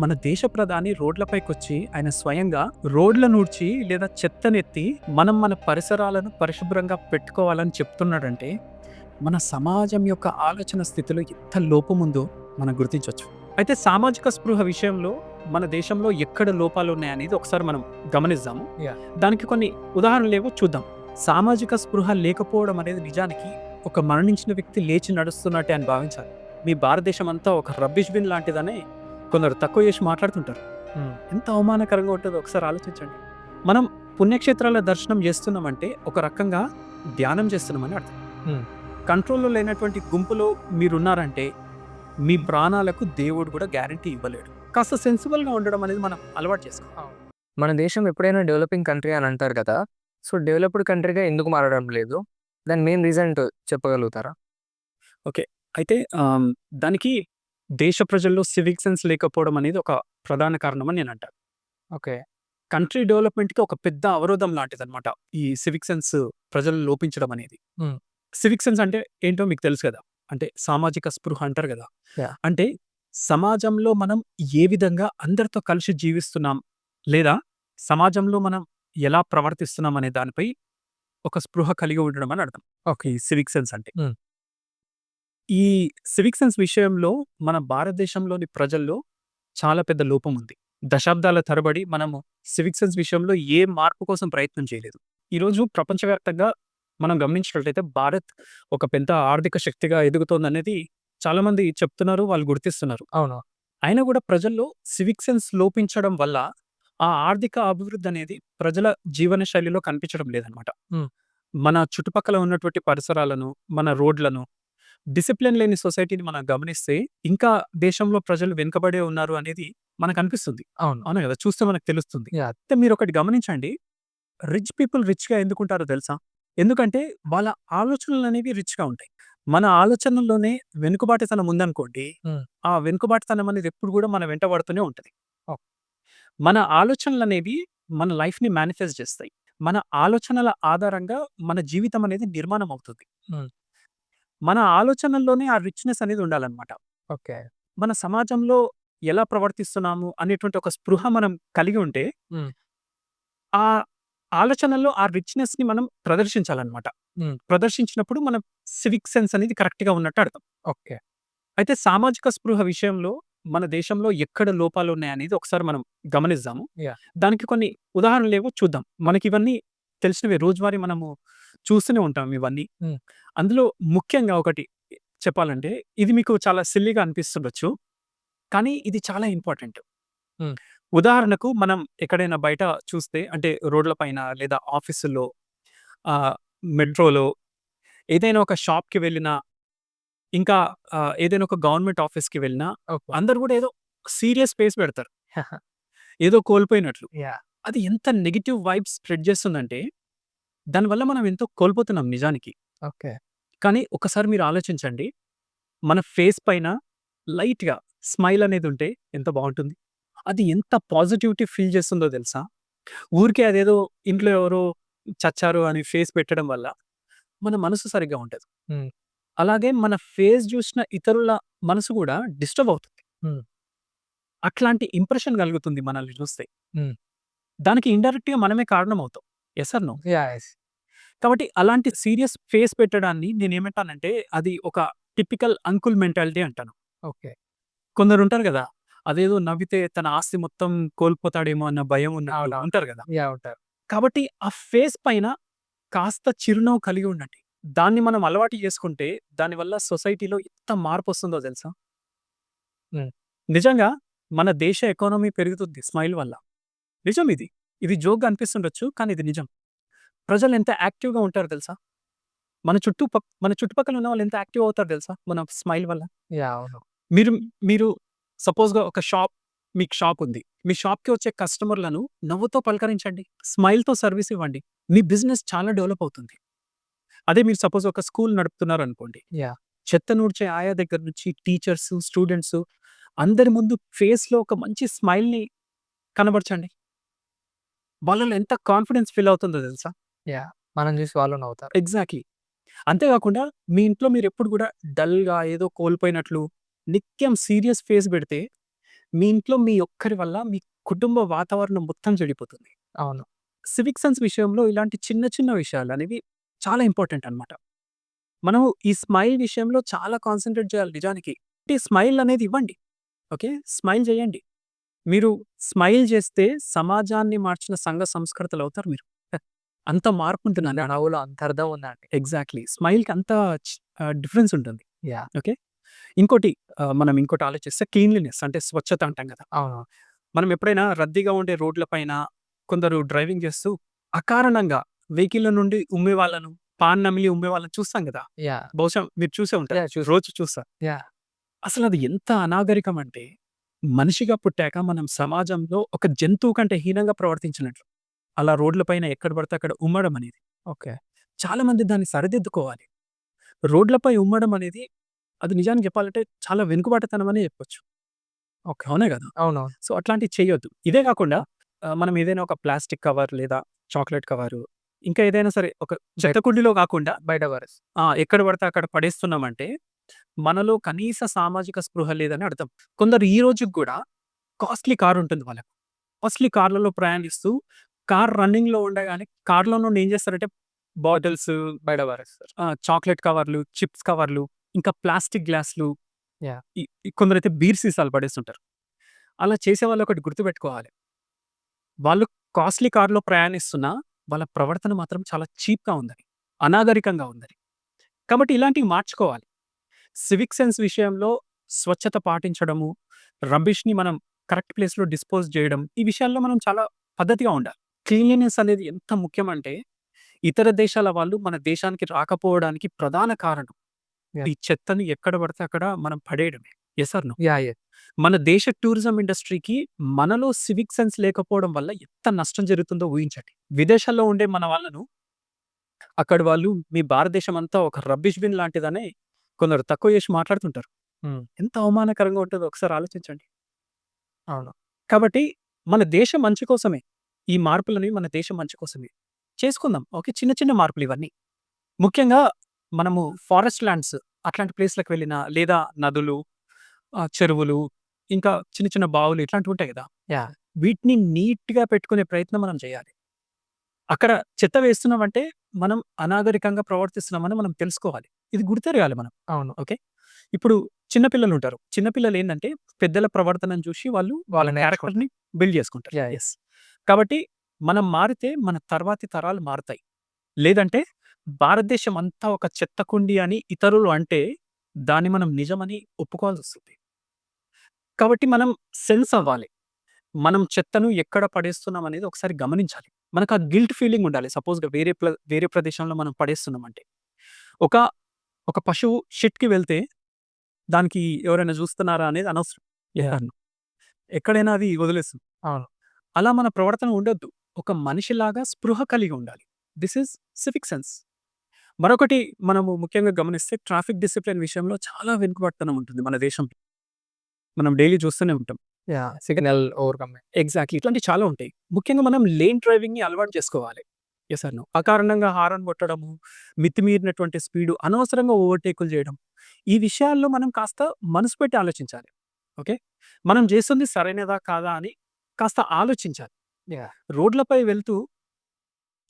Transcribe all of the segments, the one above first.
మన దేశ ప్రధాని రోడ్లపైకొచ్చి ఆయన స్వయంగా రోడ్ల నూడ్చి లేదా చెత్తనెత్తి మనం మన పరిసరాలను పరిశుభ్రంగా పెట్టుకోవాలని చెప్తున్నాడంటే మన సమాజం యొక్క ఆలోచన స్థితిలో ఎంత లోపం ఉందో మనం గుర్తించవచ్చు. అయితే సామాజిక స్పృహ విషయంలో మన దేశంలో ఎక్కడ లోపాలు ఉన్నాయనేది ఒకసారి మనం గమనిద్దాము. దానికి కొన్ని ఉదాహరణలు ఏవో చూద్దాం. సామాజిక స్పృహ లేకపోవడం అనేది నిజానికి ఒక మరణించిన వ్యక్తి లేచి నడుస్తున్నట్టే అని భావించాలి. మీ భారతదేశం అంతా ఒక రబ్బిష్ బిన్ లాంటిదనే కొందరు తక్కువ చేసి మాట్లాడుతుంటారు. ఎంత అవమానకరంగా ఉంటుందో ఒకసారి ఆలోచించండి. మనం పుణ్యక్షేత్రాల దర్శనం చేస్తున్నామంటే ఒక రకంగా ధ్యానం చేస్తున్నామని అర్థం. కంట్రోల్లో లేనటువంటి గుంపులో మీరున్నారంటే మీ ప్రాణాలకు దేవుడు కూడా గ్యారంటీ ఇవ్వలేడు. కాస్త సెన్సిబుల్గా ఉండడం అనేది మనం అలవాటు చేసుకోవాలి. మన దేశం ఎప్పుడైనా డెవలపింగ్ కంట్రీ అని అంటారు కదా సో డెవలప్డ్ కంట్రీగా ఎందుకు మారడం లేదు? దాని మెయిన్ రీజన్ చెప్పగలుగుతారా? అయితే ఆమ్, దానికి దేశ ప్రజల్లో సివిక్ సెన్స్ లేకపోవడం అనేది ఒక ప్రధాన కారణం అని నేను అంటాను ఓకే. కంట్రీ డెవలప్మెంట్కి ఒక పెద్ద అవరోధం లాంటిది అనమాట ఈ సివిక్ సెన్స్ ప్రజలు లోపించడం అనేది. సివిక్ సెన్స్ అంటే ఏంటో మీకు తెలుసు కదా? అంటే సామాజిక స్పృహ అంటారు కదా. అంటే సమాజంలో మనం ఏ విధంగా అందరితో కలిసి జీవిస్తున్నాం లేదా సమాజంలో మనం ఎలా ప్రవర్తిస్తున్నాం అనే దానిపై ఒక స్పృహ కలిగి ఉండడం అని అర్థం. ఓకే. సివిక్ సెన్స్ అంటే. ఈ సివిక్ సెన్స్ విషయంలో మన భారతదేశంలోని ప్రజల్లో చాలా పెద్ద లోపం ఉంది. దశాబ్దాల తరబడి మనము సివిక్ సెన్స్ విషయంలో ఏ మార్పు కోసం ప్రయత్నం చేయలేదు. ఈరోజు ప్రపంచవ్యాప్తంగా మనం గమనించినట్లయితే భారత్ ఒక పెద్ద ఆర్థిక శక్తిగా ఎదుగుతోందనేది చాలా మంది చెప్తున్నారు వాళ్ళు గుర్తిస్తున్నారు. అవును. అయినా కూడా ప్రజల్లో సివిక్ సెన్స్ లోపించడం వల్ల ఆ ఆర్థిక అభివృద్ధి అనేది ప్రజల జీవన శైలిలో కనిపించడం లేదనమాట. మన చుట్టుపక్కల ఉన్నటువంటి పరిసరాలను మన రోడ్లను డిసిప్లిన్ లేని సొసైటీని మనం గమనిస్తే ఇంకా దేశంలో ప్రజలు వెనుకబడే ఉన్నారు అనేది మనకు అనిపిస్తుంది అవును. అవును కదా? చూస్తే మనకు తెలుస్తుంది. అయితే మీరు ఒకటి గమనించండి. రిచ్ పీపుల్ రిచ్గా ఎందుకుంటారో తెలుసా? ఎందుకంటే వాళ్ళ ఆలోచనలు అనేవి రిచ్గా ఉంటాయి. మన ఆలోచనల్లోనే వెనుకబాటుతనం ఉందనుకోండి. ఆ వెనుకబాటుతనం అనేది ఎప్పుడు కూడా మన వెంట పడుతూనే ఉంటుంది. మన ఆలోచనలు అనేవి మన లైఫ్ని మేనిఫెస్ట్ చేస్తాయి. మన ఆలోచనల ఆధారంగా మన జీవితం అనేది నిర్మాణం అవుతుంది. మన ఆలోచనల్లోనే ఆ రిచ్నెస్ అనేది ఉండాలన్నమాట. ఓకే. మన సమాజంలో ఎలా ప్రవర్తిస్తున్నాము అనేటువంటి ఒక స్పృహ మనం కలిగి ఉంటే. ఆ ఆలోచనల్లో ఆ రిచ్నెస్ని మనం ప్రదర్శించాలన్నమాట. ప్రదర్శించినప్పుడు మన సివిక్ సెన్స్ అనేది కరెక్ట్గా ఉన్నట్టు అర్థం. ఓకే. అయితే సామాజిక స్పృహ విషయంలో మన దేశంలో ఎక్కడ లోపాలు ఉన్నాయనేది ఒకసారి మనం గమనిద్దాము. దానికి కొన్ని ఉదాహరణలు ఏవో చూద్దాం. మనకి ఇవన్నీ తెలిసినవి. రోజువారీ మనము చూస్తూనే ఉంటాం ఇవన్నీ. అందులో ముఖ్యంగా ఒకటి చెప్పాలంటే ఇది మీకు చాలా సిల్లీగా అనిపిస్తుండొచ్చు. కానీ ఇది చాలా ఇంపార్టెంట్. ఉదాహరణకు మనం ఎక్కడైనా బయట చూస్తే అంటే రోడ్ల పైన లేదా ఆఫీసుల్లో మెట్రోలో ఏదైనా ఒక షాప్కి వెళ్ళినా ఇంకా ఏదైనా ఒక గవర్నమెంట్ ఆఫీస్కి వెళ్ళినా అందరు కూడా ఏదో సీరియస్ ఫేస్ పెడతారు. ఏదో కోల్పోయినట్లు. యా అది ఎంత నెగిటివ్ వైబ్స్ స్ప్రెడ్ చేస్తుందంటే దానివల్ల మనం ఎంతో కోల్పోతున్నాం నిజానికి. ఓకే. కానీ ఒకసారి మీరు ఆలోచించండి. మన ఫేస్ పైన లైట్గా స్మైల్ అనేది ఉంటే ఎంత బాగుంటుంది. అది ఎంత పాజిటివిటీ ఫీల్ చేస్తుందో తెలుసా? ఊరికే అదేదో ఇంట్లో ఎవరో చచ్చారు అని ఫేస్ పెట్టడం వల్ల మన మనసు సరిగ్గా ఉంటుంది Hmm. అలాగే మన ఫేస్ చూసిన ఇతరుల మనసు కూడా డిస్టర్బ్ అవుతుంది. అట్లాంటి ఇంప్రెషన్ కలుగుతుంది మనల్ని చూస్తే. దానికి ఇండైరెక్ట్గా మనమే కారణం అవుతాం. ఎస్ నో యా ఎస్ కాబట్టి అలాంటి సీరియస్ ఫేస్ పెట్టడాన్ని నేను ఏమంటానంటే అది ఒక టిపికల్ అంకుల్ మెంటాలిటీ అంటాను. ఓకే. కొందరు ఉంటారు కదా అదేదో నవ్వితే తన ఆస్తి మొత్తం కోల్పోతాడేమో అన్న భయం ఉన్న. ఉంటారు కదా. యా ఉంటారు. కాబట్టి ఆ ఫేస్ పైన కాస్త చిరునవ్వు కలిగి ఉండండి. దాన్ని మనం అలవాటు చేసుకుంటే దానివల్ల సొసైటీలో ఎంత మార్పు వస్తుందో తెలుసా. నిజంగా మన దేశ ఎకానమీ పెరుగుతుంది స్మైల్ వల్ల. నిజం ఇది. ఇది జోక్గా అనిపిస్తుండొచ్చు కానీ ఇది నిజం. ప్రజలు ఎంత యాక్టివ్గా ఉంటారు తెలుసా? మన చుట్టూ మన చుట్టుపక్కల ఉన్న వాళ్ళు ఎంత యాక్టివ్ అవుతారు తెలుసా? మన స్మైల్ వల్ల. యా అవును. మీరు మీరు సపోజ్గా ఒక షాప్ మీకు షాప్ ఉంది. మీ షాప్కి వచ్చే కస్టమర్లను నవ్వుతో పలకరించండి. స్మైల్తో సర్వీస్ ఇవ్వండి. మీ బిజినెస్ చాలా డెవలప్ అవుతుంది. అదే మీరు సపోజ్ ఒక స్కూల్ నడుపుతున్నారు అనుకోండి Yeah. చెత్త నూడ్చే ఆయా దగ్గర నుంచి టీచర్స్ స్టూడెంట్స్ అందరి ముందు ఫేస్లో ఒక మంచి స్మైల్ని కనబరచండి. వాళ్ళలో ఎంత కాన్ఫిడెన్స్ ఫీల్ అవుతుందో తెలుసా? మనం చూసి వాళ్ళు నవ్వుతారు ఎగ్జాక్ట్లీ అంతేకాకుండా మీ ఇంట్లో మీరు ఎప్పుడు కూడా డల్గా ఏదో కోల్పోయినట్లు నిత్యం సీరియస్ ఫేస్ పెడితే మీ ఇంట్లో మీ ఒక్కరి వల్ల మీ కుటుంబ వాతావరణం మొత్తం చెడిపోతుంది. అవును. సివిక్ సెన్స్ విషయంలో ఇలాంటి చిన్న చిన్న విషయాలనేవి చాలా ఇంపార్టెంట్ అన్నమాట. మనం ఈ స్మైల్ విషయంలో చాలా కాన్సంట్రేట్ చేయాలి నిజానికి. ఈ స్మైల్ అనేది ఇవ్వండి. ఓకే. స్మైల్ చేయండి. మీరు స్మైల్ చేస్తే సమాజాన్ని మార్చిన సంఘ సంస్కృతులవుతారు మీరు. అంత మార్పు ఉంటుంది నా అన్నమాట. నవ్వులో అంత అర్థం ఉందండి. ఎగ్జాక్ట్‌లీ. స్మైల్‌కి అంత డిఫరెన్స్ ఉంటుంది. యాహ్! ఓకే. ఇంకోటి మనం ఇంకోటి ఆలోచిస్తే క్లీన్లీనెస్ అంటే స్వచ్ఛత అంటాం కదా! అవును. మనం ఎప్పుడైనా రద్దీగా ఉండే రోడ్ల పైన కొందరు డ్రైవింగ్ చేస్తూ అకారణంగా వెహికల్‌లో నుండి ఉమ్మే వాళ్ళను, పాన్ నమిలి ఉమ్మే వాళ్ళని చూస్తాం కదా! యాహ్! బహుశా మీరు చూసే ఉంటారు. రోజు చూస్తారు. యాహ్! అసలది ఎంత అనాగరికం అంటే మనిషిగా పుట్టాక మనం సమాజంలో ఒక జంతువు కంటే హీనంగా ప్రవర్తించినట్లు. అలా రోడ్ల పైన ఎక్కడ పడితే అక్కడ ఉమ్మడం అనేది. ఓకే. చాలా మంది దాన్ని సరిదిద్దుకోవాలి. రోడ్లపై ఉమ్మడం అనేది అది నిజానికి చెప్పాలంటే చాలా వెనుకబాటుతనం అనే చెప్పొచ్చు. ఓకే. అవునా కదా! అవునవును. సో, అట్లాంటివి చేయొద్దు. ఇదే కాకుండా మనం ఏదైనా ఒక ప్లాస్టిక్ కవర్ లేదా చాక్లేట్ కవరు ఇంకా ఏదైనా సరే ఒక చెత్త కుండీలో కాకుండా బయట. ఆ! ఎక్కడ పడితే అక్కడ పడేస్తున్నామంటే మనలో కనీస సామాజిక స్పృహ లేదని అర్థం. కొందరు ఈ రోజుకి కూడా కాస్ట్‌లీ కార్ ఉంటుంది వాళ్ళకి. కాస్ట్‌లీ కార్‌లలో ప్రయాణిస్తూ కార్ రన్నింగ్‌లో ఉండగానే కార్‌లో నుండి ఏం చేస్తారంటే బాటిల్స్ బయట చాక్లేట్ కవర్లు, చిప్స్ కవర్లు, ఇంకా ప్లాస్టిక్ గ్లాసులు కొందరైతే బీర్ సీసాలు పడేస్తుంటారు. అలా చేసేవాళ్ళు ఒకటి గుర్తుపెట్టుకోవాలి. వాళ్ళు కాస్ట్‌లీ కార్‌లో ప్రయాణిస్తున్నా వాళ్ళ ప్రవర్తన మాత్రం చాలా చీప్‌గా ఉందని. అనాగరికంగా ఉందని. కాబట్టి ఇలాంటివి మార్చుకోవాలి. సివిక్ సెన్స్ విషయంలో స్వచ్ఛత పాటించడము, రబ్బిష్‌ని మనం కరెక్ట్ ప్లేస్‌లో డిస్పోజ్ చేయడం, ఈ విషయాల్లో మనం చాలా పద్ధతిగా ఉండాలి. క్లీన్లీనెస్ అనేది ఎంత ముఖ్యమంటే ఇతర దేశాల వాళ్ళు మన దేశానికి రాకపోవడానికి ప్రధాన కారణం యాహ్! ఈ చెత్తని ఎక్కడ పడితే అక్కడ మనం పడేయడమే. Yes or no? Yeah! Yeah! మన దేశ టూరిజం ఇండస్ట్రీకి మనలో సివిక్ సెన్స్ లేకపోవడం వల్ల ఎంత నష్టం జరుగుతుందో ఊహించండి. విదేశాల్లో ఉండే మన వాళ్ళను అక్కడి వాళ్ళు మీ భారతదేశం అంతా ఒక రబ్బిష్ బిన్ లాంటిదనే కొందరు తక్కువ చేసి మాట్లాడుతుంటారు. హ్మ్. ఎంత అవమానకరంగా ఉంటదో ఒకసారి ఆలోచించండి. అవును. కాబట్టి మన దేశం మంచి కోసమే. ఈ మార్పులనేవి మన దేశం మంచి కోసమే. చేసుకుందాం. ఓకే. చిన్న చిన్న మార్పులు ఇవన్నీ. ముఖ్యంగా మనము ఫారెస్ట్ ల్యాండ్స్ అట్లాంటి ప్లేస్‌లకి వెళ్ళినా లేదా నదులు, చెరువులు ఇంకా చిన్న చిన్న బావులు ఇట్లాంటివి ఉంటాయి కదా! యాహ్! వీటిని నీట్‌గా పెట్టుకునే ప్రయత్నం మనం చేయాలి. అక్కడ చెత్త వేస్తున్నామంటే మనం అనాగరికంగా ప్రవర్తిస్తున్నామని మనం తెలుసుకోవాలి. ఇది గుర్తెరగాలి మనం. అవును. ఓకే. ఇప్పుడు చిన్న పిల్లలుంటారు. చిన్న పిల్లలేందంటే పెద్దల ప్రవర్తనను చూసి వాళ్ళు వాళ్ళ వాళ్ళు నేర్చుకుంటారు. క్యారెక్టర్‌ని బిల్డ్ చేసుకుంటారు. యాహ్! కాబట్టి మనం మారితే మన తర్వాతి తరాలు మారుతాయి. లేదంటే భారతదేశం అంతా ఒక చెత్త కుండీ అని ఇతరులు అంటే దాన్ని మనం నిజమని ఒప్పుకోవాల్సొస్తుంది. కాబట్టి మనం సెన్స్ అవ్వాలి. మనం చెత్తను ఎక్కడ పడేస్తున్నాం అనేది ఒకసారి గమనించాలి. మనకు ఆ గిల్ట్ ఫీలింగ్ ఉండాలి. సపోజ్‌గా వేరే ప్ల వేరే ప్రదేశంలో మనం పడేస్తున్నామంటే. ఒక ఒక పశువు షిట్‌కి వెళ్తే దానికి ఎవరైనా చూస్తున్నారా అనేది అనవసరం. ఎక్కడైనా అది వదిలేస్తుంది. అవును. అలా మన ప్రవర్తన ఉండొద్దు. ఒక మనిషిలాగా స్పృహ కలిగి ఉండాలి. This is civic sense. మరొకటి మనము ముఖ్యంగా గమనిస్తే ట్రాఫిక్ డిసిప్లిన్ విషయంలో చాలా వెనుకబాటుతనం ఉంటుంది మన దేశంలో. మనం డైలీ చూస్తూనే ఉంటాం. Signal overcoming. ఎగ్జాక్ట్‌లీ. ఇట్లాంటివి చాలా ఉంటాయి. ముఖ్యంగా మనం లేన్ డ్రైవింగ్‌ని అలవాటు చేసుకోవాలి. Yes or no? అకారణంగా హారన్ కొట్టడము, మితిమీరినటువంటి స్పీడు, అనవసరంగా ఓవర్‌టేకులు చేయడం. ఈ విషయాల్లో మనం కాస్త మనసు పెట్టి ఆలోచించాలి. ఓకే. మనం చేస్తుంది సరైనదా? కాదా? అని కాస్త ఆలోచించాలి. రోడ్లపై వెళ్తూ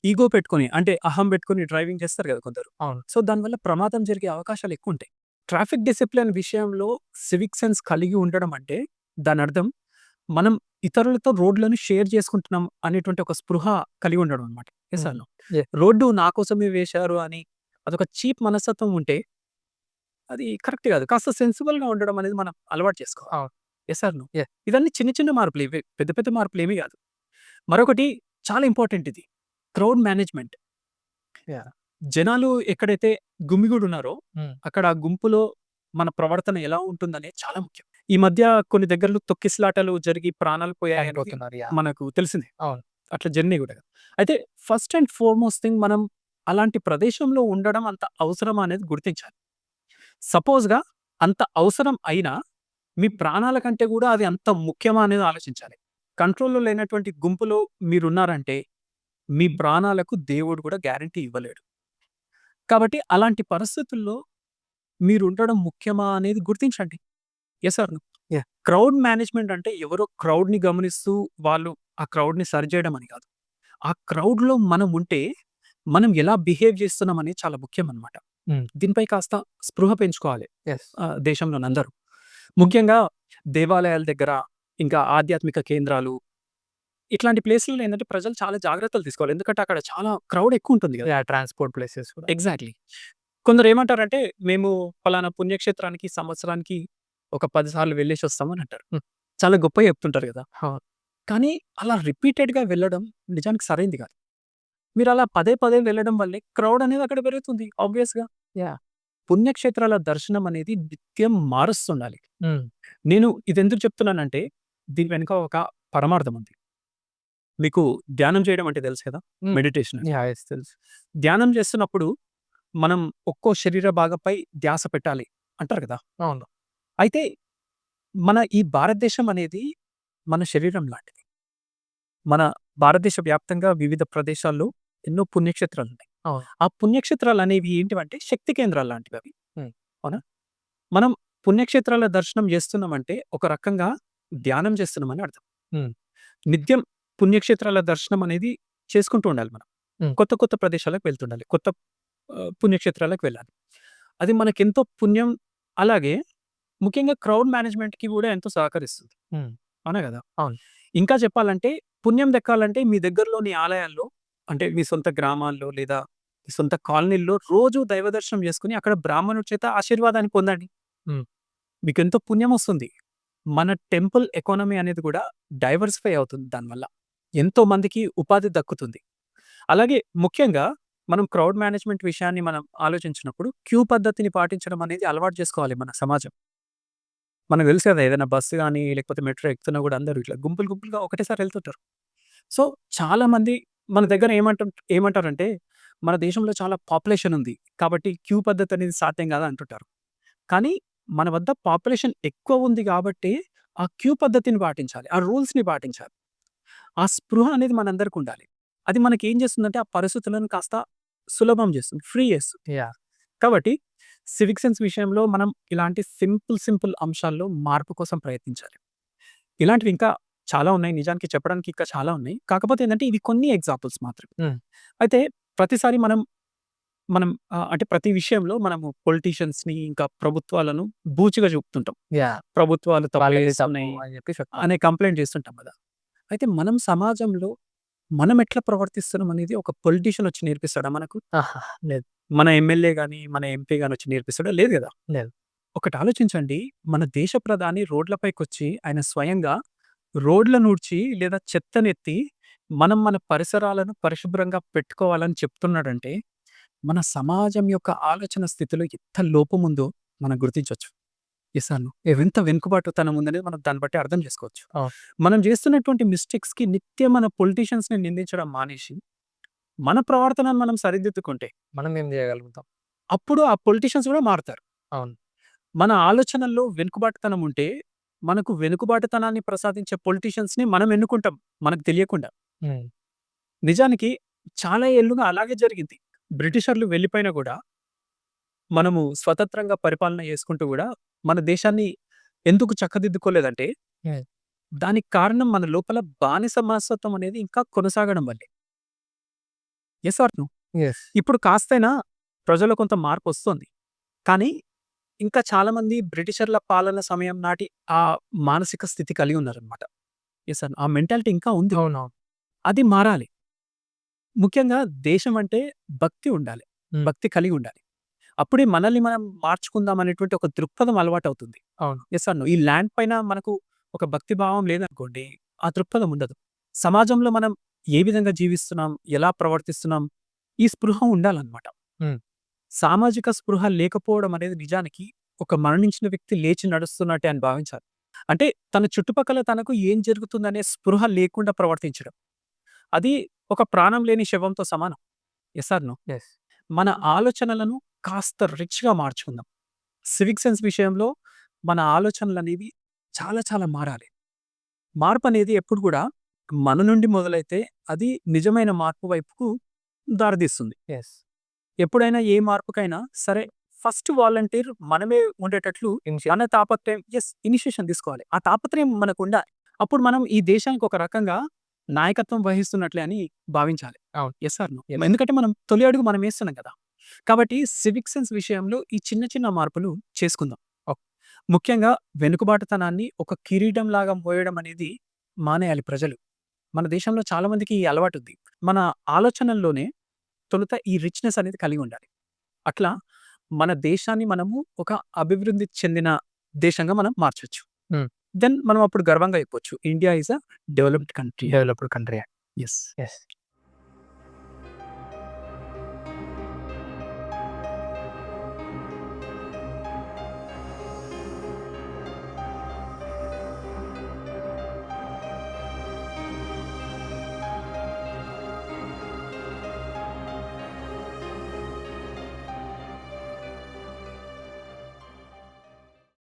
ఈగో పెట్టుకొని అంటే అహం పెట్టుకొని డ్రైవింగ్ చేస్తారు కదా కొందరు. అవును. సో, దానివల్ల ప్రమాదం జరిగే అవకాశాలు ఎక్కువుంటాయి. ట్రాఫిక్ డిసిప్లిన్ విషయంలో సివిక్ సెన్స్ కలిగి ఉండడం అంటే దానర్థం మనం ఇతరులతో రోడ్లను షేర్ చేసుకుంటున్నాం అనేటువంటి ఒక స్పృహ కలిగి ఉండడం? యాహ్! రోడ్డు నా కోసమే వేశారు అని అదొక చీప్ మనస్తత్వం ఉంటే అది కరెక్ట్ కాదు. కాస్త సెన్సిబుల్‌గా ఉండడం అనేది మనం అలవాటు చేసుకోవాలి. Yes or no? ఇవన్నీ చిన్న చిన్న మార్పులు ఇవే. పెద్ద పెద్ద మార్పులేమీ కాదు. మరొకటి చాలా ఇంపార్టెంట్ ఇది. Crowd management. జనాలు ఎక్కడైతే గుమిగూడున్నారో హ్మ్. అక్కడ ఆ గుంపులో మన ప్రవర్తన ఎలా ఉంటుందనేది చాలా ముఖ్యం. ఈ మధ్య కొన్ని దగ్గరలో తొక్కిసలాటలు జరిగి ప్రాణాలు. యాహ్! మనకు తెలిసిందే. అవును. అట్లా జరిగినయి కూడా. అయితే ఫస్ట్ అండ్ ఫార్‌మోస్ట్ థింగ్ మనం అలాంటి ప్రదేశంలో ఉండడం అంత అవసరమా అనేది గుర్తించాలి. సపోజ్‌గా అంత అవసరం అయినా మీ ప్రాణాల కంటే కూడా అది అంత ముఖ్యమా అనేది ఆలోచించాలి. కంట్రోల్‌లో లేనటువంటి గుంపులో మీరున్నారంటే మీ ప్రాణాలకు దేవుడు కూడా గ్యారంటీ ఇవ్వలేడు. కాబట్టి అలాంటి పరిస్థితుల్లో మీరుండడం ముఖ్యమా అనేది గుర్తించండి. నో? Yeah. క్రౌడ్ మేనేజ్మెంట్ అంటే ఎవరో క్రౌడ్‌ని గమనిస్తూ వాళ్ళు ఆ క్రౌడ్‌ని సరిచేయడం అని కాదు. ఆ క్రౌడ్‌లో మనం ఉంటే మనం ఎలా బిహేవ్ చేస్తున్నాం అనేది చాలా ముఖ్యం అన్నమాట. హ్మ్. దీనిపై కాస్త స్పృహ పెంచుకోవాలి. దేశంలోని అందరూ. ముఖ్యంగా దేవాలయాల దగ్గర, ఇంకా ఆధ్యాత్మిక కేంద్రాలు ఇట్లాంటి ప్లేస్‌లలో ఏందంటే ప్రజలు చాలా జాగ్రత్తలు తీసుకోవాలి. ఎందుకంటే అక్కడ చాలా క్రౌడ్ ఎక్కువ ఉంటుంది కదా! Transport places. ఎగ్జాక్ట్‌లీ. కొందరు ఏమంటారంటే మేము పలానా పుణ్యక్షేత్రానికి సంవత్సరానికి ఒక 10 సార్లు వెళ్ళేసి వస్తాం అని అంటారు. చాలా గొప్పగా చెప్తుంటారు కదా! కానీ అలా రిపీటెడ్‌గా వెళ్ళడం నిజానికి సరైంది కాదు. మీరు అలా పదే పదే వెళ్ళడం వల్లే క్రౌడ్ అనేది అక్కడ పెరుగుతుంది ఆబ్వియస్‌గా. యాహ్! పుణ్యక్షేత్రాల దర్శనం అనేది నిత్యం మారుస్తుండాలి. నేను ఇదెందుకు చెప్తున్నానంటే దీని వెనుక ఒక పరమార్థం ఉంది. మీకు ధ్యానం చేయడం అంటే తెలుసు కదా! మెడిటేషన్ తెలుసు. ధ్యానం చేస్తున్నప్పుడు మనం ఒక్కో శరీర భాగంపై ధ్యాస పెట్టాలి అంటారు కదా! అవును. అయితే మన ఈ భారతదేశం అనేది మన శరీరం లాంటిది. మన భారతదేశ వ్యాప్తంగా వివిధ ప్రదేశాల్లో ఎన్నో పుణ్యక్షేత్రాలున్నాయి. అవును. ఆ పుణ్యక్షేత్రాలనేవి ఏంటివంటే శక్తి కేంద్రాలు లాంటివవి. హ్మ్. అవునా? మనం పుణ్యక్షేత్రాల దర్శనం చేస్తున్నామంటే ఒక రకంగా ధ్యానం చేస్తున్నామని అర్థం. హ్మ్. నిత్యం పుణ్యక్షేత్రాల దర్శనం అనేది చేసుకుంటూ ఉండాలి మనం. హ్మ్. కొత్త కొత్త ప్రదేశాలకు వెళ్తుండాలి. కొత్త ఆహ్, పుణ్యక్షేత్రాలకు వెళ్ళాలి. అది మనకెంతో పుణ్యం అలాగే ముఖ్యంగా క్రౌడ్ మేనేజ్‌మెంట్‌కి కూడా ఎంతో సహకరిస్తుంది. హ్మ్. అవునా కదా! అవును. ఇంకా చెప్పాలంటే పుణ్యం దక్కాలంటే మీ దగ్గరలోని ఆలయాల్లో అంటే మీ సొంత గ్రామాల్లో లేదా మీ సొంత కాలనీల్లో రోజు దైవ దర్శనం చేసుకొని అక్కడ బ్రాహ్మణుడి చేత ఆశీర్వాదాన్ని పొందండి. హ్మ్. మీకెంతో పుణ్యం వస్తుంది. మన టెంపుల్ ఎకానమీ అనేది కూడా డైవర్సిఫై అవుతుంది దానివల్ల. ఎంతో మందికి ఉపాధి దక్కుతుంది. అలాగే ముఖ్యంగా మనం క్రౌడ్ మేనేజ్‌మెంట్ విషయాన్ని మనం ఆలోచించినప్పుడు క్యూ పద్ధతిని పాటించడం అనేది అలవాటు చేసుకోవాలి మన సమాజం. మనకు తెలుసు కదా! ఏదైనా బస్సు గాని లేకపోతే మెట్రో ఎక్కుతున్నా కూడా అందరూ ఇట్లా గుంపులు గుంపులుగా ఒకటేసారి వెళ్తుంటారు. సో, చాలామంది మన దగ్గర ఏమంటం ఏమంటారంటే మన దేశంలో చాలా పాపులేషన్ ఉంది. కాబట్టి క్యూ పద్ధతి అనేది సాధ్యం కాదు అంటుంటారు. కానీ మన వద్ద పాపులేషన్ ఎక్కువ ఉంది కాబట్టే ఆ క్యూ పద్ధతిని పాటించాలి. ఆ రూల్స్‌ని పాటించాలి. ఆ స్పృహ అనేది మనందరికి ఉండాలి. అది మనకేం చేస్తుందంటే ఆ పరిస్థితులను కాస్త సులభం చేస్తుంది. ఫ్రీ చేస్తుంది. కాబట్టి సివిక్ సెన్స్ విషయంలో మనం ఇలాంటి సింపుల్ సింపుల్ అంశాల్లో మార్పు కోసం ప్రయత్నించాలి. ఇలాంటివి ఇంకా చాలా ఉన్నాయి. నిజానికి చెప్పడానికి ఇంకా చాలా ఉన్నాయి. కాకపోతే ఏందంటే ఇవి కొన్ని ఎగ్జాంపుల్స్ మాత్రమే. అయితే ప్రతిసారి మనం మనం అంటే ప్రతి విషయంలో మనము పొలిటీషియన్స్‌ని ఇంకా ప్రభుత్వాలను బూచిగా చూపుతుంటాం. ప్రభుత్వాలు అని కంప్లెయింట్ చేస్తుంటాం కదా! అయితే మనం సమాజంలో మనం ఎట్లా ప్రవర్తిస్తున్నాం అనేది ఒక పొలిటీషియన్ వచ్చి నేర్పిస్తాడా మనకు? లేదు. మన ఎమ్మెల్యే గాని, మన ఎంపీ గాని వచ్చి నేర్పిస్తాడా? లేదు కదా! లేదు. ఒకటి ఆలోచించండి. మన దేశ ప్రధాని రోడ్లపైకొచ్చి ఆయన స్వయంగా రోడ్లనూడ్చి లేదా చెత్తనెత్తి మనం మన పరిసరాలను పరిశుభ్రంగా పెట్టుకోవాలని చెప్తున్నాడంటే, మన సమాజం యొక్క ఆలోచన స్థితిలో ఎంత లోపముందో మనం గుర్తించొచ్చు. Yes or no? ఎంత వెనుకబాటుతనం ఉందనేది మనం దాన్ని బట్టి అర్థం చేసుకోవచ్చు. అవును. మనం చేస్తున్నటువంటి మిస్టేక్స్‌కి నిత్యం మన పొలిటీషియన్స్‌ని నిందించడం మానేసి, మన ప్రవర్తనను మనం సరిదిద్దుకుంటే మనం ఏం చేయగలుగుతాం? అప్పుడు ఆ పొలిటీషియన్స్ కూడా మారుతారు. అవును. మన ఆలోచనల్లో వెనుకబాటుతనం ఉంటే, మనకు వెనుకబాటుతనాన్ని ప్రసాదించే పొలిటీషియన్స్‌ని మనం ఎన్నుకుంటాం మనకు తెలియకుండా. నిజానికి చాలా ఏళ్ళుగా అలాగే జరిగింది. బ్రిటిషర్లు వెళ్ళిపోయినా కూడా మనము స్వతంత్రంగా పరిపాలన చేసుకుంటూ కూడా మన దేశాన్ని ఎందుకు చక్కదిద్దుకోలేదంటే. దానికి కారణం మన లోపల బానిస మనస్తత్వం అనేది ఇంకా కొనసాగడం వల్లే. Yes or no? ఇప్పుడు కాస్తైనా ప్రజల్లో కొంత మార్పొస్తోంది. కానీ ఇంకా చాలామంది బ్రిటిషర్ల పాలన సమయం నాటి ఆ మానసిక స్థితి కలిగి ఉన్నారనమాట. Are no? ఆ మెంటాలిటీ ఇంకా ఉంది. అవునవును. అది మారాలి. ముఖ్యంగా దేశం అంటే భక్తి ఉండాలి. భక్తి కలిగి ఉండాలి. అప్పుడే మనల్ని మనం మార్చుకుందాం అనేటువంటి ఒక దృక్పథం అలవాటవుతుంది. అవును. Yes or no? ఈ ల్యాండ్ పైన మనకు ఒక భక్తి భావం లేదనుకోండి, ఆ దృక్పథం ఉండదు. సమాజంలో మనం ఏ విధంగా జీవిస్తున్నాం, ఎలా ప్రవర్తిస్తున్నాం, ఈ స్పృహ ఉండాలనమాట. హ్మ్. సామాజిక స్పృహ లేకపోవడం అనేది నిజానికి ఒక మరణించిన వ్యక్తి లేచి నడుస్తున్నట్టే అని భావించాలి. అంటే తన చుట్టుపక్కల తనకు ఏం జరుగుతుందనే స్పృహ లేకుండా ప్రవర్తించడం. అది ఒక ప్రాణం లేని శవంతో సమానం. Yes or no? యెస్. మన ఆలోచనలను కాస్త రిచ్‌గా మార్చుకుందాం. సివిక్ సెన్స్ విషయంలో మన ఆలోచనలనేవి చాలా చాలా మారాలి. మార్పనేది ఎప్పుడు కూడా మన నుండి మొదలైతే అది నిజమైన మార్పు వైపుకు దారితీస్తుంది. యెస్. ఎప్పుడైనా ఏ మార్పుకైనా సరే ఫస్ట్ వాలంటీర్ మనమే ఉండేటట్లు మన తాపత్రయం ఎస్ ఇనిషియేషన్ తీసుకోవాలి. ఆ తాపత్రయం మనకు ఉండాలి అప్పుడు మనం ఈ దేశానికి ఒక రకంగా నాయకత్వం వహిస్తున్నట్లే అని భావించాలి. అవును. Yes sir. ఎందుకంటే మనం తొలి అడుగు మనం వేస్తున్నాం కదా. కాబట్టి సివిక్ సెన్స్ విషయంలో ఈ చిన్న చిన్న మార్పులు చేసుకుందాం. ముఖ్యంగా వెనుకబాటుతనాన్ని ఒక కిరీటం లాగా మోయడం అనేది మానేయాలి ప్రజలు. మన దేశంలో చాలా మందికి ఈ అలవాటు ఉంది. మన ఆలోచనల్లోనే తొలుత ఈ రిచ్నెస్ అనేది కలిగి ఉండాలి. అట్లా మన దేశాన్ని మనము ఒక అభివృద్ధి చెందిన దేశంగా మనం మార్చొచ్చు. Hmm. దెన్ మనం అప్పుడు గర్వంగా చెప్పొచ్చు India is a developed country. Developed country yes yes